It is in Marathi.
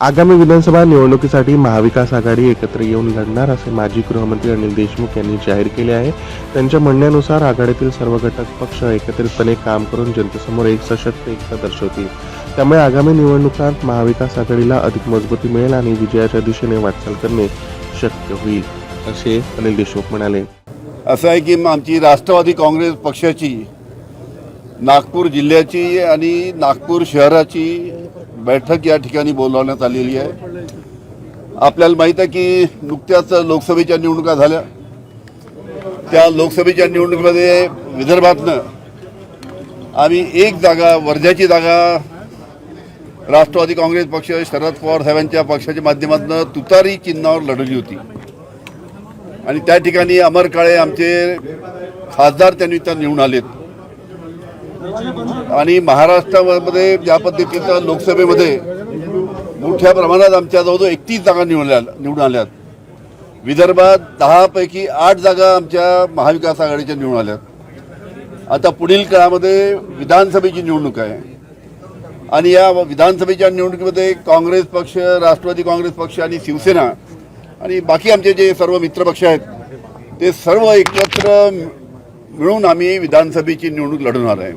आगामी विधानसभा निवडणुकीसाठी महाविकास आघाडी एकत्र येऊन लढणार असे माजी गृहमंत्री अनिल देशमुख यांनी जाहीर केले आहे. त्यांच्या म्हणण्यानुसार आघाडीतील सर्व घटक पक्ष एकत्रितपणे काम करून जनतेसमोर एक सशक्त एकता दर्शवतील. त्यामुळे आगामी निवडणुकात महाविकास आघाडीला अधिक मजबूती मिळेल आणि विजयाच्या दिशेने वाटचाल करणे शक्य होईल असे अनिल देशमुख म्हणाले. असं आहे की आमची राष्ट्रवादी काँग्रेस पक्षाची नागपूर जिल्ह्याची आणि नागपूर शहराची बैठक या ठिकाणी बोलावण्यात आलेली आहे. आपल्याला माहीत आहे की नुकत्याच लोकसभेच्या निवडणुका झाल्या. त्या लोकसभेच्या निवडणुकीमध्ये विदर्भातनं आम्ही एक जागा वर्ध्याची जागा राष्ट्रवादी काँग्रेस पक्ष शरद पवार साहेबांच्या पक्षाच्या माध्यमातून तुतारी चिन्हावर लढवली होती. आणि त्या ठिकाणी अमर काळे आमचे खासदार त्यांनी त्या निवडून आलेत. आणि महाराष्ट्रामध्ये ज्या पद्धतीचं लोकसभेमध्ये मोठ्या प्रमाणात आमच्या जवळजवळ एकतीस जागा निवडल्या निवडून आल्यात. विदर्भात दहापैकी आठ जागा आमच्या महाविकास आघाडीच्या निवडून आल्यात. आता पुढील काळामध्ये विधानसभेची निवडणूक आहे. आणि या विधानसभेच्या निवडणुकीमध्ये काँग्रेस पक्ष राष्ट्रवादी काँग्रेस पक्ष आणि शिवसेना आणि बाकी आमचे जे सर्व मित्रपक्ष आहेत ते सर्व एकत्र मिळून आम्ही विधानसभेची निवडणूक लढवणार आहे.